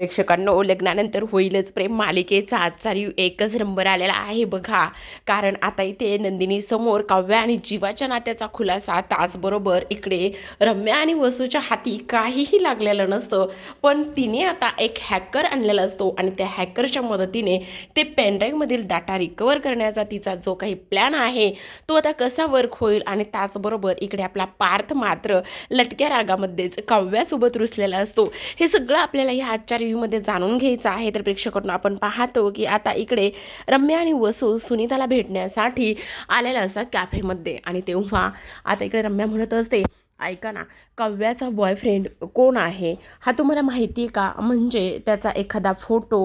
प्रेक्षकांना लग्नानंतर होईलच प्रेम. मालिकेचा आजचा रिव्ह एकच नंबर आलेला आहे बघा. कारण आता इथे नंदिनी समोर काव्य आणि जीवाच्या नात्याचा खुलासा. त्याचबरोबर इकडे रम्या आणि वसूच्या हाती काहीही लागलेलं नसतं. पण तिने आता एक हॅकर आणलेला असतो आणि त्या हॅकरच्या मदतीने ते पेनड्राईव्हमधील डाटा रिकवर करण्याचा तिचा जो काही प्लॅन आहे तो आता कसा वर्क होईल? आणि त्याचबरोबर इकडे आपला पार्थ मात्र लटक्या रागामध्येच काव्यासोबत रुसलेला असतो. हे सगळं आपल्याला या आजच्या रिव्ह्यूमध्ये जाणून घ्यायचं आहे तर प्रेक्षकांना आपण पाहतो की आता इकडे रम्या आणि वसू सुनीताला भेटण्यासाठी आलेला असतात कॅफेमध्ये आणि तेव्हा आता इकडे रम्या म्हणत असते ऐका ना काव्याचा बॉयफ्रेंड कोण आहे? हा तुम्हाला माहिती आहे का? म्हणजे त्याचा एखादा फोटो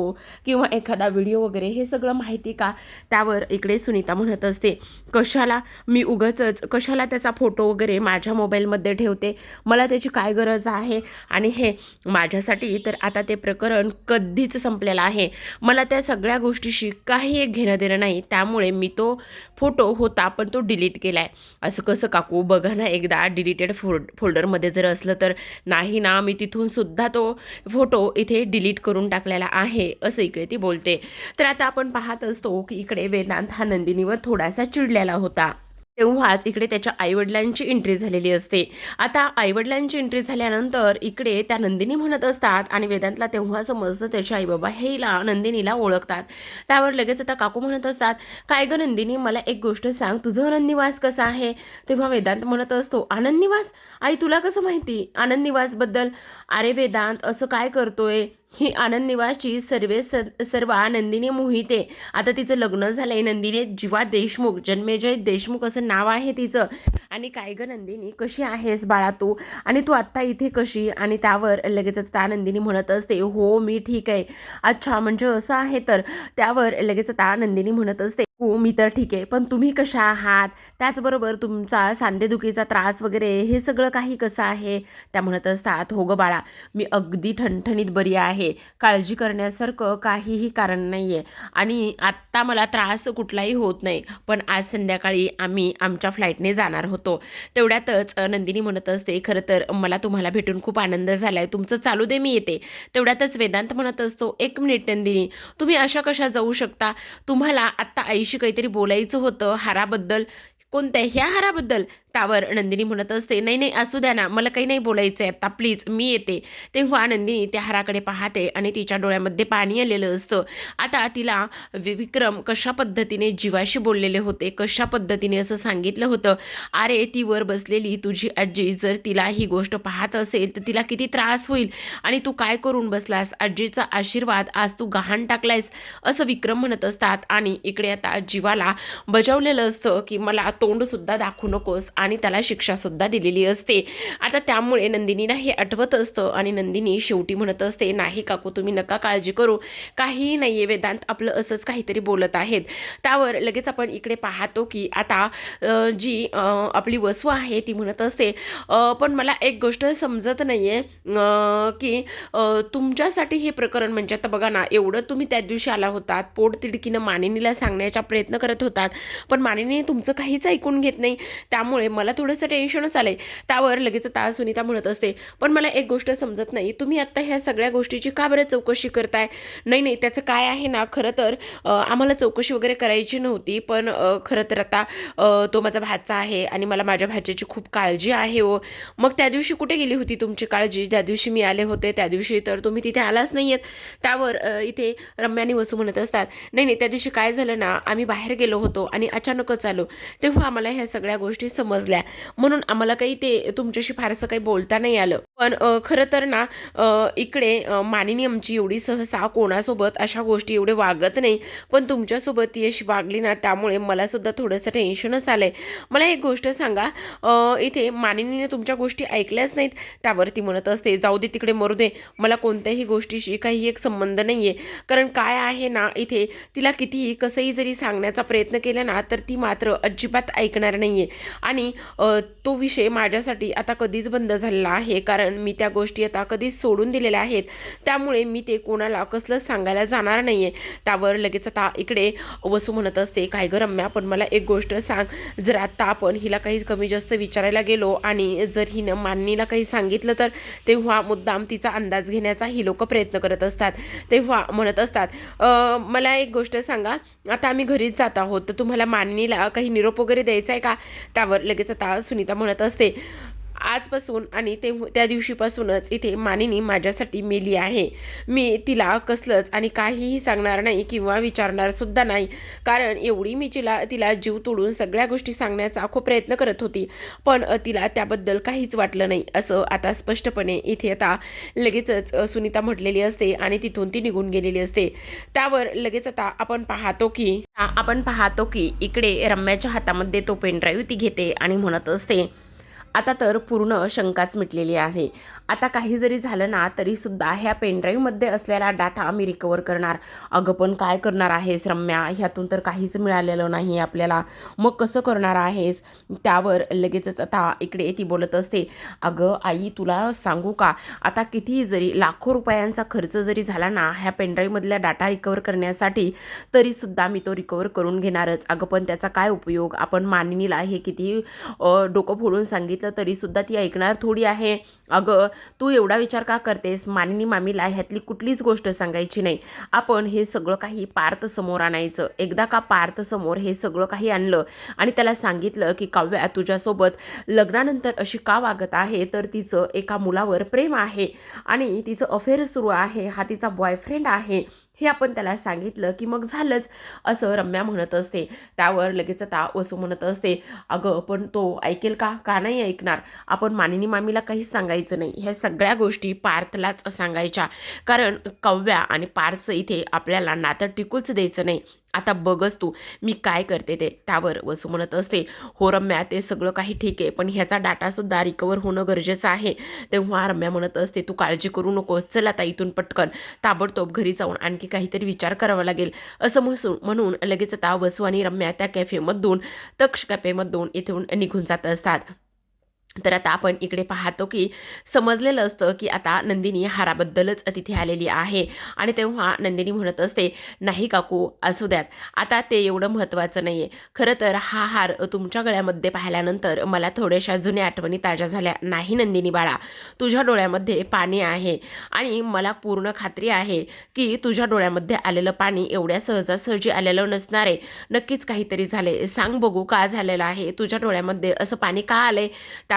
किंवा एखादा व्हिडिओ वगैरे हे सगळं माहिती का? त्यावर इकडे सुनीता म्हणत असते कशाला? मी उगाचच कशाला त्याचा फोटो वगैरे माझ्या मोबाईलमध्ये ठेवते? मला त्याची काय गरज आहे? आणि हे माझ्यासाठी तर आता ते प्रकरण कधीच संपलेलं आहे. मला त्या सगळ्या गोष्टीशी काही एक घेणं देणं नाही. त्यामुळे मी तो फोटो होता पण तो डिलीट केला आहे असं कसं काकू? बघा ना एकदा डिलीटेड फोल्ड फोल्डरमध्ये जर असलं तर नाही ना मी तिथून सुद्धा तो फोटो इथे डिलीट करून टाकलेला आहे असं इकडे ती बोलते. तर आता आपण पाहत असतो की इकडे वेदांत हा नंदिनीवर थोडासा चिडलेला होता. तेव्हाच इकडे त्याच्या आईवडिलांची एंट्री झालेली असते. आता आईवडिलांची एंट्री झाल्यानंतर इकडे त्या नंदिनी म्हणत असतात आणि वेदांतला तेव्हा समजतं त्याचे आईबाबा हेला नंदिनीला ओळखतात. त्यावर लगेच आता काकू म्हणत असतात काय गं नंदिनी मला एक गोष्ट सांग तुझं आनंदनिवास कसा आहे? तेव्हा वेदांत म्हणत असतो आनंदनिवास? आई तुला कसं माहिती? आनंदनिवासबद्दल? अरे वेदांत असं काय करतोय? ही आनंद निवासची सर्वे स सर्व नंदिनी मोहिते. आता तिचं लग्न झालंय. नंदिनी जीवा देशमुख जन्मेजय देशमुख असं नाव आहे तिचं. आणि काय ग नंदिनी? कशी आहेस बाळा तू? आणि तू आत्ता इथे कशी? आणि त्यावर लगेचच ता नंदिनी म्हणत असते हो मी ठीक आहे. अच्छा म्हणजे असं आहे तर त्यावर लगेच ता नंदिनी म्हणत असते हो मी तर ठीक आहे पण तुम्ही कशा आहात? त्याचबरोबर तुमचा सांधेदुखीचा त्रास वगैरे हे सगळं काही कसं आहे? त्या म्हणत असतात हो ग बाळा मी अगदी ठणठणीत बरी आहे. काळजी करण्यासारखं काहीही कारण नाही आहे आणि आत्ता मला त्रास कुठलाही होत नाही पण आज संध्याकाळी आम्ही आमच्या फ्लाईटने जाणार होतो. तेवढ्यातच नंदिनी म्हणत असते खरं तर मला तुम्हाला भेटून खूप आनंद झाला आहे तुमचं चालू दे मी येते. तेवढ्यातच वेदांत म्हणत असतो एक मिनिट नंदिनी तुम्ही अशा कशा जाऊ शकता? तुम्हाला आत्ता आईशी काहीतरी बोलायचं होतं हाराबद्दल कोणत्या ह्या हाराबद्दल त्यावर नंदिनी म्हणत असते नाही नाही असू द्या ना मला काही नाही बोलायचं आहे आता प्लीज मी येते. तेव्हा नंदिनी त्या हाराकडे पाहते आणि तिच्या डोळ्यामध्ये पाणी आलेलं असतं. आता तिला वि- विक्रम कशा पद्धतीने जीवाशी बोललेले होते कशा पद्धतीने असं सांगितलं होतं? अरे ती वर बसलेली तुझी आजी जर तिला ही गोष्ट पाहत असेल तर तिला किती त्रास होईल. आणि तू काय करून बसलास? आजीचा आशीर्वाद आज तू गहाण टाकलायस? असं विक्रम म्हणत असतात. आणि इकडे आता जीवाला बजावलेलं असतं की मला तोंडसुद्धा दाखवू नकोस आणि त्याला शिक्षासुद्धा दिलेली असते. आता त्यामुळे नंदिनीला हे आठवत असतं आणि नंदिनी शेवटी म्हणत असते नाही काकू तुम्ही नका काळजी करू. काहीही नाही आहे वेदांत आपलं असंच काहीतरी बोलत आहेत. त्यावर लगेच आपण इकडे पाहतो की आता जी आपली वसू आहे ती म्हणत असते पण मला एक गोष्ट समजत नाही आहे की तुमच्यासाठी हे प्रकरण म्हणजे आता बघा ना एवढं तुम्ही त्या दिवशी आला होतात पोट तिडकीनं मानिनीला सांगण्याचा प्रयत्न करत होतात पण मानिनी तुमचं काहीच ऐकून घेत नाही. त्यामुळे मला थोडंसं टेन्शनच आलं आहे त्यावर लगेच ता सुनीता म्हणत असते पण मला एक गोष्ट समजत नाही. तुम्ही आत्ता ह्या सगळ्या गोष्टीची का बरं चौकशी करताय? नाही नाही त्याचं काय आहे ना खरं तर आम्हाला चौकशी वगैरे करायची नव्हती पण खरं तर आता तो माझा भाचा आहे आणि मला माझ्या भाच्याची खूप काळजी आहे हो. मग त्या दिवशी कुठे गेली होती तुमची काळजी? ज्या दिवशी मी आले होते त्या दिवशी तर तुम्ही तिथे आलाच नाही आहेत त्यावर इथे रम्यानी वसू म्हणत असतात नाही नाही त्या दिवशी काय झालं ना आम्ही बाहेर गेलो होतो आणि अचानकच आलो. तेव्हा आम्हाला ह्या सगळ्या गोष्टी समज समजल्या म्हणून आम्हाला काही ते तुमच्याशी फारसं काही बोलता नाही आलं. पण खरं तर ना इकडे मानिनी आमची एवढी सहसा कोणासोबत अशा गोष्टी एवढे वागत नाही. पण तुमच्यासोबत ती अशी वागली ना त्यामुळे मला सुद्धा थोडंसं टेन्शनच आलं आहे मला एक गोष्ट सांगा इथे मानिनीने तुमच्या गोष्टी ऐकल्याच नाहीत. त्यावर ती म्हणत असते जाऊ दे तिकडे मरू दे. मला कोणत्याही गोष्टीशी काही एक संबंध नाही आहे कारण काय आहे ना इथे तिला कितीही कसंही जरी सांगण्याचा प्रयत्न केला ना तर ती मात्र अजिबात ऐकणार नाही आहे आणि आणि तो विषय माझ्यासाठी आता कधीच बंद झालेला आहे. कारण मी त्या गोष्टी आता कधीच सोडून दिलेल्या आहेत. त्यामुळे मी ते कोणाला कसलंच सांगायला जाणार नाही आहे त्यावर लगेच आता इकडे वसू म्हणत असते काय गं रम्या पण मला एक गोष्ट सांग. जर आत्ता आपण हिला काही कमी जास्त विचारायला गेलो आणि जर हिनं मान्नीला काही सांगितलं तर तेव्हा मुद्दाम तिचा अंदाज घेण्याचा ही लोक प्रयत्न करत असतात. तेव्हा म्हणत असतात मला एक गोष्ट सांगा. आता आम्ही घरीच जात आहोत. तर तुम्हाला मान्नीला काही निरोप वगैरे द्यायचा आहे का? त्यावर लगेच आता सुनीता म्हणत असते आजपासून आणि ते त्या दिवशीपासूनच इथे मानिनी माझ्यासाठी मेली आहे. मी तिला कसलंच आणि काहीही सांगणार नाही किंवा विचारणार सुद्धा नाही. कारण एवढी मी तिला तिला जीव तोडून सगळ्या गोष्टी सांगण्याचा खूप प्रयत्न करत होती. पण तिला त्याबद्दल काहीच वाटलं नाही. असं आता स्पष्टपणे इथे आता लगेचच सुनीता म्हटलेली असते आणि तिथून ती निघून गेलेली असते. त्यावर लगेच आता आपण पाहतो की आपण पाहतो की इकडे रम्याच्या हातामध्ये तो पेनड्राईव्ह ती घेते आणि म्हणत असते आता तर पूर्ण शंकाच मिटलेली आहे. आता काही जरी झालं ना तरीसुद्धा ह्या पेनड्राईव्हमध्ये असलेला डाटा आम्ही रिकवर करणार. अगं पण काय करणार आहेस रम्या? ह्यातून तर काहीच मिळालेलं नाही आपल्याला. मग कसं करणार आहेस? त्यावर लगेचच आता इकडे ती बोलत असते. अगं आई तुला सांगू का? आता किती जरी लाखो रुपयांचा खर्च जरी झाला ना ह्या पेनड्राईव्हमधला डाटा रिकवर करण्यासाठी तरीसुद्धा मी तो रिकवर करून घेणारच. अगं पण त्याचा काय उपयोग? आपण मानिनीला हे किती डोकं फोडून सांगितलं तरीसुद्धा ती ऐकणार थोडी आहे. अगं तू एवढा विचार का करतेस? मानिनी मामीला ह्यातली कुठलीच गोष्ट सांगायची नाही. आपण हे सगळं काही पार्थ समोर आणायचं. एकदा का पार्थ समोर हे सगळं काही आणलं आणि त्याला सांगितलं की काव्या तुझ्यासोबत लग्नानंतर अशी का वागत आहे? तर तिचं एका मुलावर प्रेम आहे आणि तिचं अफेअर सुरू आहे. हा तिचा बॉयफ्रेंड आहे. हे आपण त्याला सांगितलं की मग झालंच असं रम्या म्हणत असते. त्यावर लगेच आता वसू म्हणत असते अगं पण तो ऐकेल का? का नाही ऐकणार? आपण मानिनी मामीला काहीच सांगायचं नाही. ह्या सगळ्या गोष्टी पार्थलाच सांगायच्या. कारण कव्या आणि पार्थचं इथे आपल्याला नातं टिकूच द्यायचं नाही. आता बघच तू मी काय करते ते? त्यावर वसू म्हणत असते. हो रम्या ते सगळं काही ठीक आहे पण ह्याचा डाटासुद्धा रिकवर होणं गरजेचं आहे. तेव्हा रम्या म्हणत असते तू काळजी करू नकोस चल आता इथून पटकन. ताबडतोब घरी जाऊन आणखी काहीतरी विचार करावा लागेल. असं म्हणून म्हणून लगेच आता वसू आणि रम्या त्या कॅफेमधून तक्ष कॅफेमधून इथून निघून जात असतात. तर आता आपण इकडे पाहतो की समजलेलं असतं की आता नंदिनी हाराबद्दलच तिथे आलेली आहे. आणि तेव्हा नंदिनी म्हणत असते नाही काकू असू द्यात. आता ते एवढं महत्त्वाचं नाही आहे खरं तर हा हार तुमच्या गळ्यामध्ये पाहिल्यानंतर मला थोड्याशा जुन्या आठवणी ताज्या झाल्या. नाही नंदिनी बाळा तुझ्या डोळ्यामध्ये पाणी आहे. आणि मला पूर्ण खात्री आहे की तुझ्या डोळ्यामध्ये आलेलं पाणी एवढ्या सहजासहजी आलेलं नसणार आहे. नक्कीच काहीतरी झाले सांग बघू का झालेलं आहे? तुझ्या डोळ्यामध्ये असं पाणी का आलंय?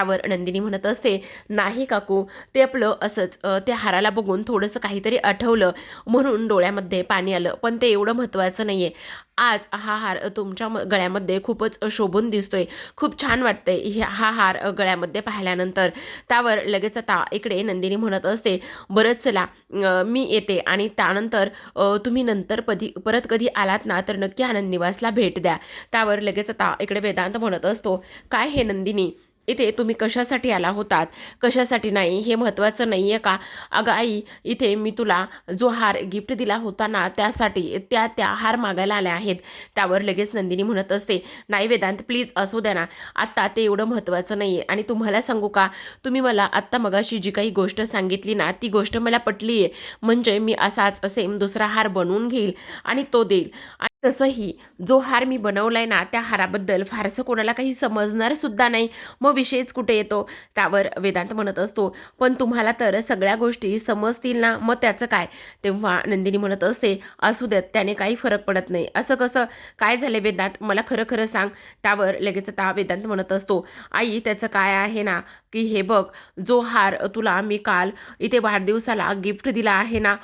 त्यावर नंदिनी म्हणत असते नाही काकू ते आपलं असंच त्या हाराला बघून थोडंसं काहीतरी आठवलं म्हणून डोळ्यामध्ये पाणी आलं. पण ते एवढं महत्त्वाचं नाही आहे आज हा हार तुमच्या म- गळ्यामध्ये खूपच शोभून दिसतोय. खूप छान वाटतंय हे- हा हार गळ्यामध्ये पाहिल्यानंतर. त्यावर लगेच आता इकडे नंदिनी म्हणत असते बरंच चला मी येते आणि त्यानंतर तुम्ही नंतर कधी परत कधी आलात ना तर नक्की आनंद निवासला भेट द्या. त्यावर लगेच आता इकडे वेदांत म्हणत असतो काय हे नंदिनी? इथे तुम्ही कशासाठी आला होतात? कशासाठी नाही? हे महत्त्वाचं नाही आहे का? अगं आई इथे मी तुला जो हार गिफ्ट दिला होता ना त्यासाठी त्या त्या हार मागायला आल्या आहेत. त्यावर लगेच नंदिनी म्हणत असते नाही वेदांत प्लीज असू द्या ना. आत्ता ते एवढं महत्त्वाचं नाही आहे आणि तुम्हाला सांगू का? तुम्ही मला आत्ता मगाशी जी काही गोष्ट सांगितली ना ती गोष्ट मला पटली आहे म्हणजे मी असाच सेम दुसरा हार बनवून घेईल आणि तो देईल. तसंही जो हार मी बनवलाय ना त्या हाराबद्दल फारसं कोणाला काही समजणार सुद्धा नाही. मग विषयच कुठे येतो? त्यावर वेदांत म्हणत असतो. पण तुम्हाला तर सगळ्या गोष्टी समजतील ना? मग त्याचं काय? तेव्हा नंदिनी म्हणत असते असू देत त्याने काही फरक पडत नाही. असं कसं? काय झालं वेदांत? मला खरं खरं सांग. त्यावर लगेच आता वेदांत म्हणत असतो आई त्याचं काय आहे ना? की हे बघ जो हार तुला मी काल इथे वाढदिवसाला गिफ्ट दिला आहे ना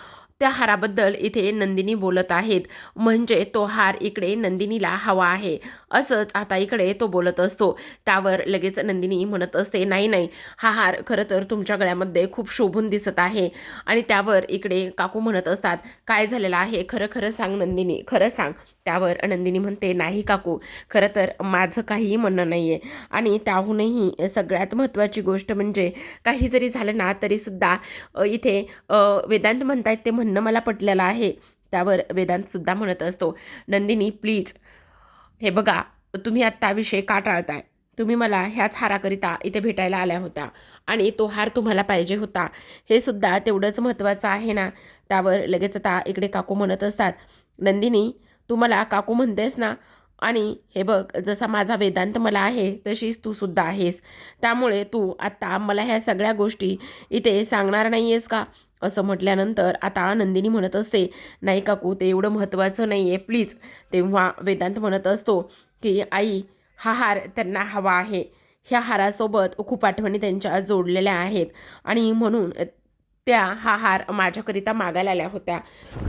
त्या हाराबद्दल इथे नंदिनी बोलत आहेत. म्हणजे तो हार इकडे नंदिनीला हवा आहे. असंच आता इकडे तो बोलत असतो. त्यावर लगेच नंदिनी म्हणत असते नाही नाही हा हार खरं तर तुमच्या गळ्यामध्ये खूप शोभून दिसत आहे. आणि त्यावर इकडे काकू म्हणत असतात काय झालेलं आहे? खरं खरं सांग नंदिनी खरं सांग. त्यावर नंदिनी म्हणते नाही काकू खरं तर माझं काहीही म्हणणं नाही आहे आणि त्याहूनही सगळ्यात महत्त्वाची गोष्ट म्हणजे काही जरी झालं ना तरीसुद्धा इथे वेदांत म्हणतायत ते म्हणणं मला पटलेलं आहे. त्यावर वेदांतसुद्धा म्हणत असतो नंदिनी प्लीज हे बघा तुम्ही आत्ता विषय का टाळताय? तुम्ही मला ह्याच हाराकरिता इथे भेटायला आल्या होत्या आणि तो हार तुम्हाला पाहिजे होता. हे सुद्धा तेवढंच महत्त्वाचं आहे ना? त्यावर लगेच आता इकडे काकू म्हणत असतात नंदिनी तू मला काकू म्हणतेस ना आणि हे बघ जसा माझा वेदांत मला आहे तशीच तू सुद्धा आहेस. त्यामुळे तू आत्ता मला ह्या सगळ्या गोष्टी इथे सांगणार नाही आहेस का? असं म्हटल्यानंतर आता नंदिनी म्हणत असते नाही काकू ते एवढं महत्त्वाचं नाही आहे प्लीज. तेव्हा वेदांत म्हणत असतो की आई हा हार त्यांना हवा आहे. ह्या हारासोबत खूप आठवणी त्यांच्या जोडलेल्या आहेत. आणि म्हणून त्या हा हार माझ्याकरिता मागायला आल्या होत्या.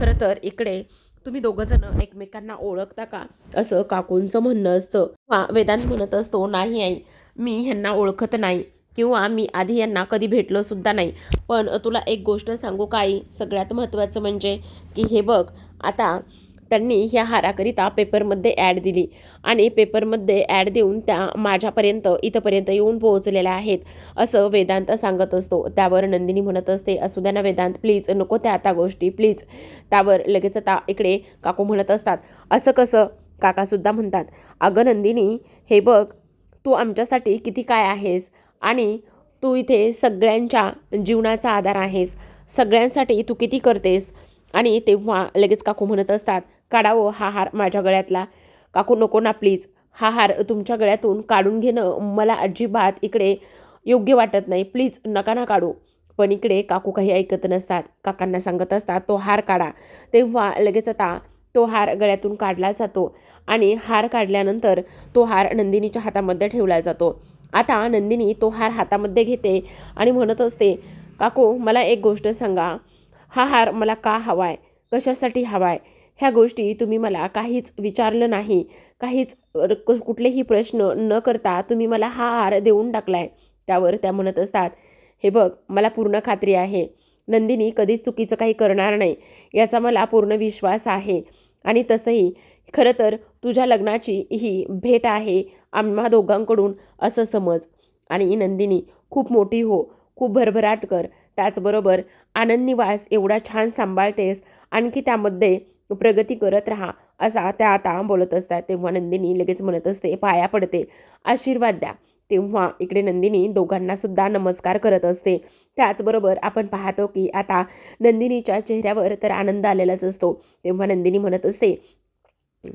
खरं तर इकडे तुम्ही दोघंजणं एकमेकांना ओळखता का? असं काकूंचं म्हणणं असतं. वा वेदांत म्हणत असतो नाही आई मी ह्यांना ओळखत नाही. किंवा मी आधी यांना कधी भेटलो सुद्धा नाही. पण तुला एक गोष्ट सांगू काही सगळ्यात महत्त्वाचं म्हणजे की हे बघ आता त्यांनी ह्या हाराकरिता पेपरमध्ये ॲड दिली आणि पेपरमध्ये ॲड देऊन त्या माझ्यापर्यंत इथंपर्यंत येऊन पोहोचलेल्या आहेत असं वेदांत सांगत असतो. त्यावर नंदिनी म्हणत असते असू द्या ना वेदांत प्लीज नको त्या आता गोष्टी प्लीज. त्यावर लगेच आता इकडे काकू म्हणत असतात. असं कसं? काकासुद्धा म्हणतात. अगं नंदिनी हे बघ तू आमच्यासाठी किती काय आहेस आणि तू इथे सगळ्यांच्या जीवनाचा आधार आहेस. सगळ्यांसाठी तू किती करतेस? आणि तेव्हा लगेच काकू म्हणत असतात काढावं हा हार माझ्या गळ्यातला. काकू नको ना प्लीज हा हार तुमच्या गळ्यातून काढून घेणं मला अजिबात इकडे योग्य वाटत नाही. प्लीज नका ना काढू. पण इकडे काकू काही ऐकत नसतात. काकांना सांगत असतात तो हार काढा. तेव्हा लगेच आता तो हार गळ्यातून काढला जातो आणि हार काढल्यानंतर तो हार नंदिनीच्या हातामध्ये ठेवला जातो. आता नंदिनी तो हार हातामध्ये घेते आणि म्हणत असते काकू मला एक गोष्ट सांगा. हा हार मला का हवा आहे कशासाठी हवा आहे ह्या गोष्टी तुम्ही मला काहीच विचारलं नाही. काहीच कुठलेही प्रश्न न करता तुम्ही मला हा हार देऊन टाकलाय. त्यावर त्या म्हणत असतात हे बघ मला पूर्ण खात्री आहे. नंदिनी कधीच चुकीचं काही करणार नाही. याचा मला पूर्ण विश्वास आहे. आणि तसंही खरं तर तुझ्या लग्नाची ही भेट आहे आम्हा दोघांकडून असं समज. आणि नंदिनी खूप मोठी हो खूप भरभराट कर. त्याचबरोबर आनंद निवास एवढा छान सांभाळतेस. आणखी त्यामध्ये प्रगती करत राहा असा त्या आता बोलत असतात. तेव्हा नंदिनी लगेच म्हणत असते पाया पडते. आशीर्वाद द्या. तेव्हा इकडे नंदिनी दोघांना सुद्धा नमस्कार करत असते. त्याचबरोबर आपण पाहतो की आता नंदिनीच्या चेहऱ्यावर तर आनंद आलेलाच असतो. तेव्हा नंदिनी म्हणत असते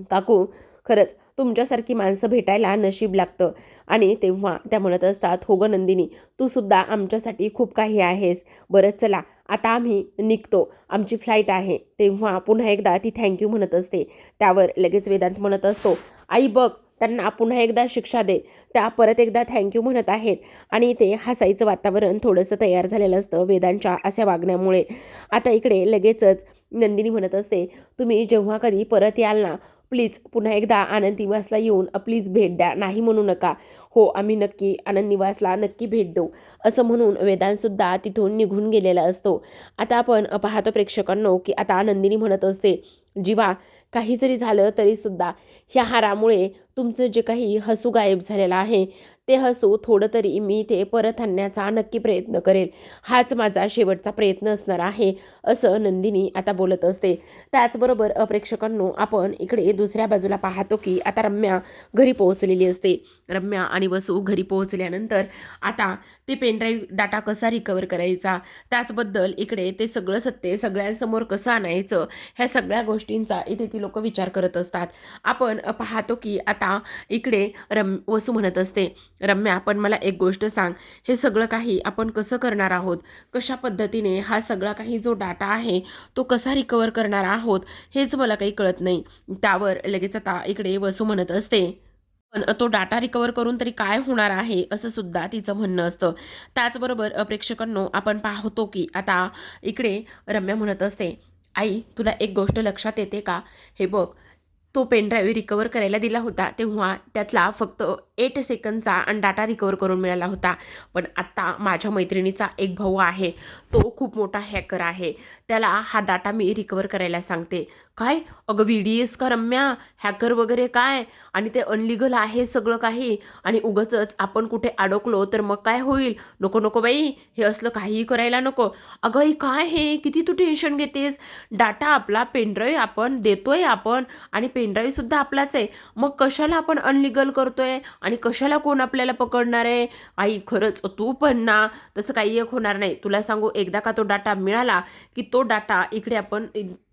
काकू खरंच तुमच्यासारखी माणसं भेटायला नशीब लागतं. आणि तेव्हा त्या म्हणत असतात हो ग नंदिनी तू सुद्धा आमच्यासाठी खूप काही आहेस. बरं चला आता आम्ही निघतो. आमची फ्लाईट आहे. तेव्हा पुन्हा एकदा ती थँक्यू म्हणत असते. त्यावर लगेच वेदांत म्हणत असतो आई बघ त्यांना पुन्हा एकदा शिक्षा दे. त्या परत एकदा थँक्यू म्हणत आहेत. आणि ते हसायचं वातावरण थोडंसं तयार झालेलं असतं वेदांच्या अशा वागण्यामुळे. आता इकडे लगेचच नंदिनी म्हणत असते तुम्ही जेव्हा कधी परत याल ना प्लीज पुन्हा एकदा आनंद निवासला येऊन प्लीज भेट द्या नाही म्हणू नका. हो आम्ही नक्की आनंद निवासला नक्की भेट देऊ. असं म्हणून वेदांतसुद्धा तिथून निघून गेलेला असतो. आता आपण पाहतो प्रेक्षकांनो की आता आनंदीनी म्हणत असते जीवा काही जरी झालं तरीसुद्धा ह्या हारामुळे तुमचं जे काही हसू गायब झालेलं आहे ते हसू थोडं तरी मी ते परत आणण्याचा नक्की प्रयत्न करेल. हाच माझा शेवटचा प्रयत्न असणार आहे असं नंदिनी आता बोलत असते. त्याचबरोबर अप्रेक्षकांनो आपण इकडे दुसऱ्या बाजूला पाहतो की आता रम्या घरी पोहोचलेली असते. रम्या आणि वसू घरी पोहोचल्यानंतर आता ते पेनड्राईव्ह डाटा कसा रिकवर करायचा? त्याचबद्दल इकडे ते सगळं सत्य सगळ्यांसमोर कसं आणायचं? ह्या सगळ्या गोष्टींचा इथे ती लोक विचार करत असतात. आपण पाहतो की आता इकडे रम वसू म्हणत असते रम्या पण मला एक गोष्ट सांग. हे सगळं काही आपण कसं करणार आहोत? कशा पद्धतीने हा सगळा काही जो डाटा आहे तो कसा रिकवर करणार आहोत? हेच मला काही कळत नाही. त्यावर लगेच आता इकडे वसू म्हणत असते. पण तो डाटा रिकवर करून तरी काय होणार आहे असं सुद्धा तिचं म्हणणं असतं. त्याचबरोबर प्रेक्षकांनो आपण पाहतो की आता इकडे रम्या म्हणत असते आई तुला एक गोष्ट लक्षात येते का? हे बघ तो पेनड्राईव्ह रिकवर करायला दिला होता. तेव्हा त्यातला फक्त एट सेकंदचा डाटा रिकवर करून मिळाला होता. पण आत्ता माझ्या मैत्रिणीचा एक भाऊ आहे. तो खूप मोठा हॅकर आहे. त्याला हा डाटा मी रिकवर करायला सांगते. काय? अगं व्ही डी एस का रम्या? हॅकर वगैरे काय? आणि ते अनलिगल आहे सगळं काही? आणि उगचच आपण कुठे अडकलो तर मग काय होईल? नको नको बाई. हे असलं काहीही करायला नको. अगं काय हे? किती तू टेन्शन घेतेस? डाटा आपला पेनड्राईव्ह आपण देतोय आपण आणि पे सुद्धा आपलाच आहे. मग कशाला आपण अनलिगल करतो आहे आणि कशाला कोण आपल्याला पकडणार आहे? आई खरंच तू पण ना. तसं काही एक होणार नाही. तुला सांगू एकदा का तो डाटा मिळाला की तो डाटा इकडे आपण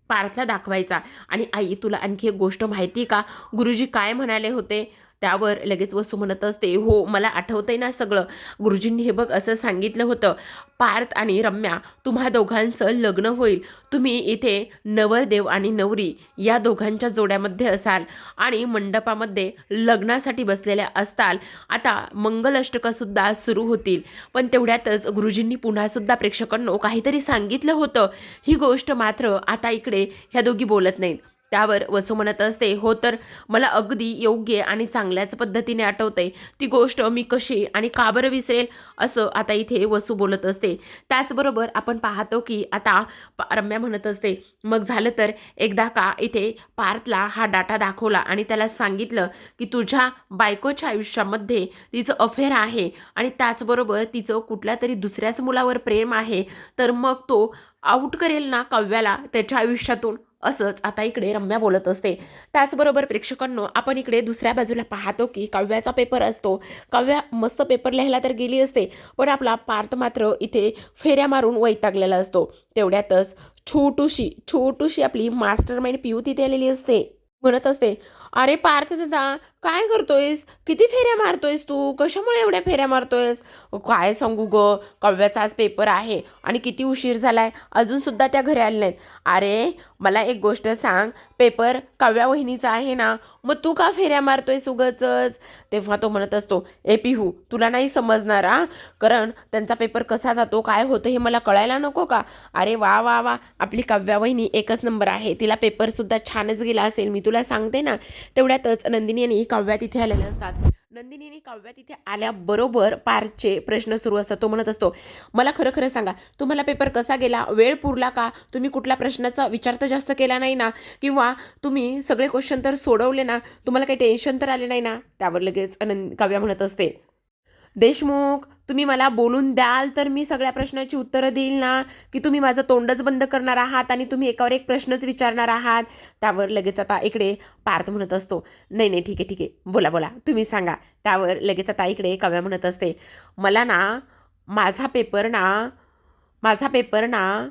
पार्थला दाखवायचा. आणि आई तुला आणखी एक गोष्ट माहिती का? गुरुजी काय म्हणाले होते? त्यावर लगेच वसू म्हणत असते हो मला आठवतंय ना सगळं. गुरुजींनी हे बघ असं सांगितलं होतं. पार्थ आणि रम्या तुम्हा दोघांचं लग्न होईल. तुम्ही इथे नवरदेव आणि नवरी या दोघांच्या जोड्यामध्ये असाल आणि मंडपामध्ये लग्नासाठी बसलेल्या असताल. आता मंगलाष्टकंसुद्धा सुरू होतील. पण तेवढ्यातच गुरुजींनी पुन्हासुद्धा प्रेक्षकांनो काहीतरी सांगितलं होतं. ही गोष्ट मात्र आता इकडे ह्या दोघी बोलत नाहीत. त्यावर वसू म्हणत असते हो तर मला अगदी योग्य आणि चांगल्याच पद्धतीने आठवते ती गोष्ट मी कशी आणि का बरं विसरेल? असं आता इथे वसू बोलत असते. त्याचबरोबर आपण पाहतो की आता प- रम्या म्हणत असते मग झालं तर एकदा का इथे पार्थला हा डाटा दाखवला आणि त्याला सांगितलं की तुझ्या बायकोच्या आयुष्यामध्ये तिचं अफेअर आहे आणि त्याचबरोबर तिचं कुठल्या तरी दुसऱ्याच मुलावर प्रेम आहे तर मग तो आऊट करेल ना काव्याला त्याच्या आयुष्यातून? असंच आता इकडे रम्या बोलत असते. त्याचबरोबर प्रेक्षकांनो आपण इकडे दुसऱ्या बाजूला पाहतो की काव्याचा पेपर असतो. काव्या मस्त पेपर लिहायला तर गेली असते पण आपला पार्थ मात्र इथे फेऱ्या मारून वैतागलेला असतो. तेवढ्यातच छोटूशी छोटूशी आपली मास्टर माइंड पिऊ तिथे आलेली असते. म्हणत असते अरे पार्थ दादा काय करतोयस? किती फेऱ्या मारतोयस तू? कशामुळे एवढ्या फेऱ्या मारतोयस? काय सांगू ग? काव्याचा आज पेपर आहे आणि किती उशीर झालाय. अजून सुद्धा त्या घरी आल्या नाहीत. अरे मला एक गोष्ट सांग. पेपर काव्या वहिनीचा आहे ना? मग तू का फेऱ्या मारतोयस सुगचच तेव्हा तो म्हणत असतो ए पिहू तुला नाही समजणार हा? कारण त्यांचा पेपर कसा जातो काय होतं हे मला कळायला नको का? अरे वा वा वा आपली काव्या वहिनी एकच नंबर आहे. तिला पेपरसुद्धा छानच गेला असेल. मी तुला सांगते ना तेवढ्यातच नंदिनी आणि काव्या तिथे आलेल्या असतात. नंदिनीने काव्या तिथे आल्याबरोबर पारचे प्रश्न सुरू असतात तो म्हणत असतो मला खरं खरं सांगा तुम्हाला पेपर कसा गेला? वेळ पुरला का? तुम्ही कुठल्या प्रश्नाचा विचार तर जास्त केला नाही ना? किंवा तुम्ही सगळे क्वेश्चन तर सोडवले ना? तुम्हाला काही टेन्शन तर आले नाही ना? त्यावर लगेच नंद काव्या म्हणत असते. देशमुख तुम्ही मला बोलून द्याल तर मी सगळ्या प्रश्नाची उत्तरं देईल ना? की तुम्ही माझं तोंडच बंद करणार आहात आणि तुम्ही एकावर एक प्रश्नच विचारणार आहात? त्यावर लगेच आता इकडे पार्थ म्हणत असतो. नाही नाही ठीक आहे ठीक आहे. बोला बोला. तुम्ही सांगा. त्यावर लगेच आता इकडे कव्या म्हणत असते. मला ना माझा पेपर ना माझा पेपर ना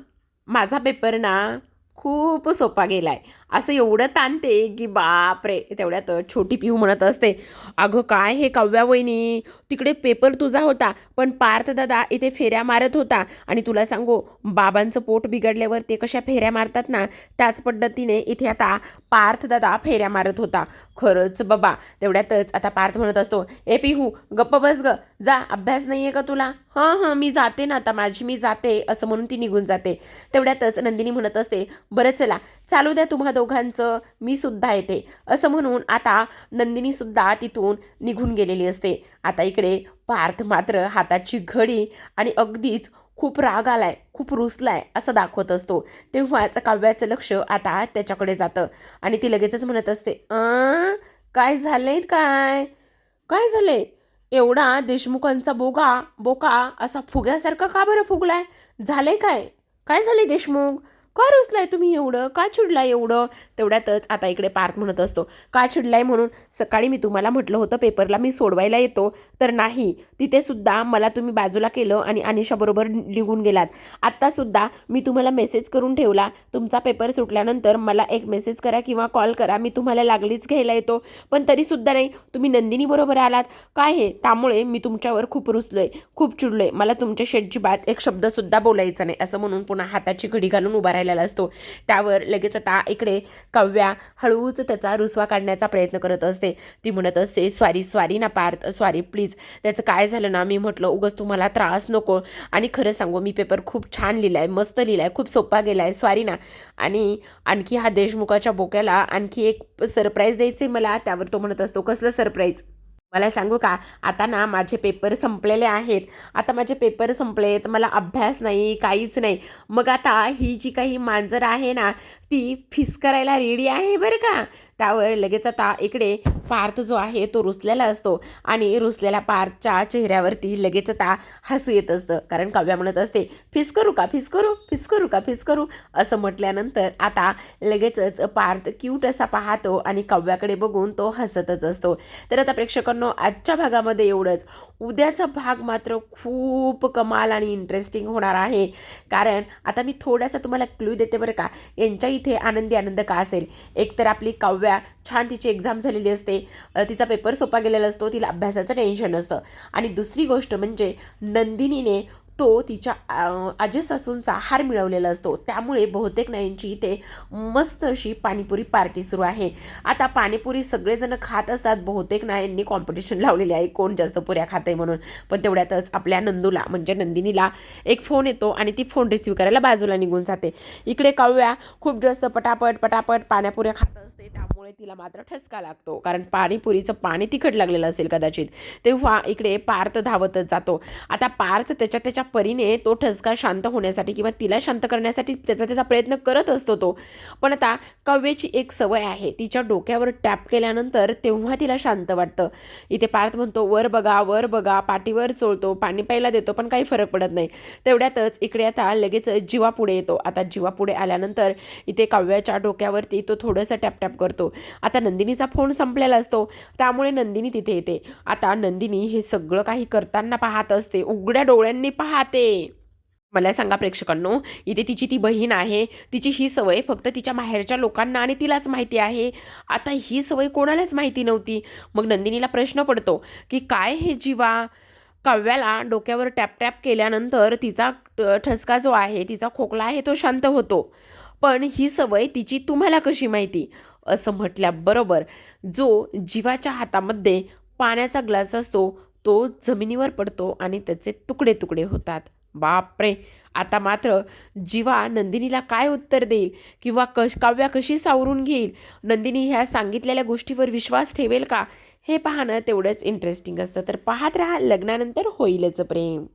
माझा पेपर ना खूप सोपा गेलाय. असं एवढं ताणते की बापरे तेवढ्यात छोटी पिऊ म्हणत असते अगं काय हे काव्या वहिनी तिकडे पेपर तुझा होता पण पार्थ दादा इथे फेऱ्या मारत होता. आणि तुला सांगू बाबांचं पोट बिघडल्यावर ते कशा फेऱ्या मारतात ना त्याच पद्धतीने इथे आता पार्थ दादा फेऱ्या मारत होता. खरंच बाबा तेवढ्यातच आता पार्थ म्हणत असतो ए पिहू गप्प बस ग जा अभ्यास नाही आहे का तुला? हां हां मी जाते ना आता माझी मी जाते असं म्हणून ती निघून जाते. तेवढ्यातच नंदिनी म्हणत असते बरं चला चालू द्या तुम्हा दोघांचं मी सुद्धा येते. असं म्हणून आता नंदिनी सुद्धा तिथून निघून गेलेली असते. आता इकडे पार्थ मात्र हाताची घडी आणि अगदीच खूप राग आलाय खूप रुसलाय असं दाखवत असतो. तेव्हाच काव्याचं लक्ष आता त्याच्याकडे जातं आणि ती लगेचच म्हणत असते "अं, काय झालंय काय? काय झालंय? एवढा देशमुखांचा बोगा बोका असा फुग्यासारखा का बरं फुगलाय? झालंय काय? काय झालंय देशमुख? का रुसलाय तुम्ही एवढं? का चिडलाय एवढं? तेवढ्यातच आता इकडे पार्थ म्हणत असतो का चिडलाय म्हणून? सकाळी मी तुम्हाला म्हटलं होतं पेपरला मी सोडवायला येतो. तर नाही तिथेसुद्धा मला तुम्ही बाजूला केलं आणि अनिशाबरोबर निघून गेलात. आत्तासुद्धा मी तुम्हाला मेसेज करून ठेवला. तुमचा पेपर सुटल्यानंतर मला एक मेसेज करा किंवा कॉल करा मी तुम्हाला लागलीच घ्यायला येतो. पण तरीसुद्धा नाही तुम्ही नंदिनी बरोबर आलात. काय हे? त्यामुळे मी तुमच्यावर खूप रुसलोय खूप चिडलोय. मला तुमच्या अजिबात एक शब्दसुद्धा बोलायचा नाही असं म्हणून पुन्हा हाताची घडी घालून उभा राहिलेला असतो. त्यावर लगेच आता इकडे काव्या हळूच त्याचा रुसवा काढण्याचा प्रयत्न करत असते. ती म्हणत असते स्वारी स्वारी ना पार्थ स्वारी प्लीज त्याचं काय झालं ना? मी म्हटलं उगस तुम्हाला त्रास नको. आणि खरं सांगू मी पेपर खूप छान लिहिला आहे मस्त लिहिला आहे खूप सोपा गेला आहे स्वारी ना. आणि आणखी हा देशमुखाच्या बोक्याला आणखी एक सरप्राईज द्यायचं आहे मला. त्यावर तो म्हणत असतो कसलं सरप्राईज मला सांगू का? आता ना माझे पेपर संपलेले आहेत. आता माझे पेपर संपलेत मला अभ्यास नाही काहीच नाही. मग आता ही जी काही मांजर आहे ना ती फिस करायला रेडी आहे बरं का? त्यावर लगेच आता इकडे पार्थ जो आहे तो रुसलेला असतो आणि रुसलेल्या पार्थच्या चेहऱ्यावरती लगेच आता हसू येत असतं. कारण काव्या म्हणत असते फिस करू का? फिस करू? फिस करू का? फिस करू? असं म्हटल्यानंतर आता लगेचच पार्थ क्यूट असा पाहतो आणि काव्याकडे बघून तो हसतच असतो. तर आता प्रेक्षकांनो आजच्या भागामध्ये एवढंच. उद्याचा भाग मात्र खूप कमाल आणि इंटरेस्टिंग होणार आहे. कारण आता मी थोडासा तुम्हाला क्लू देते बरं का? यांच्या इथे आनंदी आनंद का असेल? एकतर आपली काव्या छान तिची एक्झाम झालेली असते. तिचा पेपर सोपा गेलेला असतो. तिला अभ्यासाचं टेन्शन असतं. आणि दुसरी गोष्ट म्हणजे नंदिनीने तो तिच्या आजी सासूंचा हार मिळवलेला असतो. त्यामुळे बहुतेक नाईंची इथे मस्त अशी पाणीपुरी पार्टी सुरू आहे. आता पाणीपुरी सगळेजण खात असतात. बहुतेक नायांनी कॉम्पिटिशन लावलेली आहे. कोण जास्त पुऱ्या खाते म्हणून. पण तेवढ्यातच आपल्या नंदूला म्हणजे नंदिनीला एक फोन येतो आणि ती फोन रिसिव्ह करायला बाजूला निघून जाते. इकडे काव्या खूप जास्त पटापट पटापट पाण्यापुऱ्या खात असते. त्यामुळे तिला मात्र ठसका लागतो. कारण पाणीपुरीचं पाणी तिखट लागलेलं असेल कदाचित. तेव्हा इकडे पार्थ धावतच जातो. आता पार्थ त्याच्या त्याच्या परीने तो ठसका शांत होण्यासाठी किंवा तिला शांत करण्यासाठी त्याचा त्याचा प्रयत्न करत असतो तो. पण आता काव्याची एक सवय आहे. तिच्या डोक्यावर टॅप केल्यानंतर तेव्हा तिला शांत वाटतं. इथे पार्थ म्हणतो वर बघा वर बघा पाठीवर चोळतो पाणी प्यायला देतो पण काही फरक पडत नाही. तेवढ्यातच इकडे आता लगेच जीवा पुढे येतो. आता जीवा पुढे आल्यानंतर इथे काव्याच्या डोक्यावरती तो थोडंसं टॅप टॅप करतो. आता नंदिनीचा फोन संपलेला असतो. त्यामुळे नंदिनी तिथे येते. आता नंदिनी हे सगळं काही करताना पाहत असते. उघड्या डोळ्यांनी पाहते. मला सांगा प्रेक्षकांनो इथे तिची ती बहीण आहे. तिची ही सवय फक्त तिच्या माहेरच्या लोकांना आणि तिलाच माहिती आहे. आता ही सवय कोणालाच माहिती नव्हती. मग नंदिनीला प्रश्न पडतो की काय हे जीवा? काव्याला डोक्यावर टॅप टॅप केल्यानंतर तिचा ठसका जो आहे तिचा खोकला आहे तो शांत होतो. पण ही सवय तिची तुम्हाला कशी माहिती? असं म्हटल्याबरोबर जो जीवाच्या हातामध्ये पाण्याचा ग्लास असतो तो जमिनीवर पडतो आणि त्याचे तुकडे तुकडे होतात. बापरे! आता मात्र जीवा नंदिनीला काय उत्तर देईल किंवा कश काव्या कशी सावरून घेईल? नंदिनी ह्या सांगितलेल्या गोष्टीवर विश्वास ठेवेल का? हे पाहणं तेवढंच इंटरेस्टिंग असतं. तर पाहत राहा. लग्नानंतर होईलच प्रेम.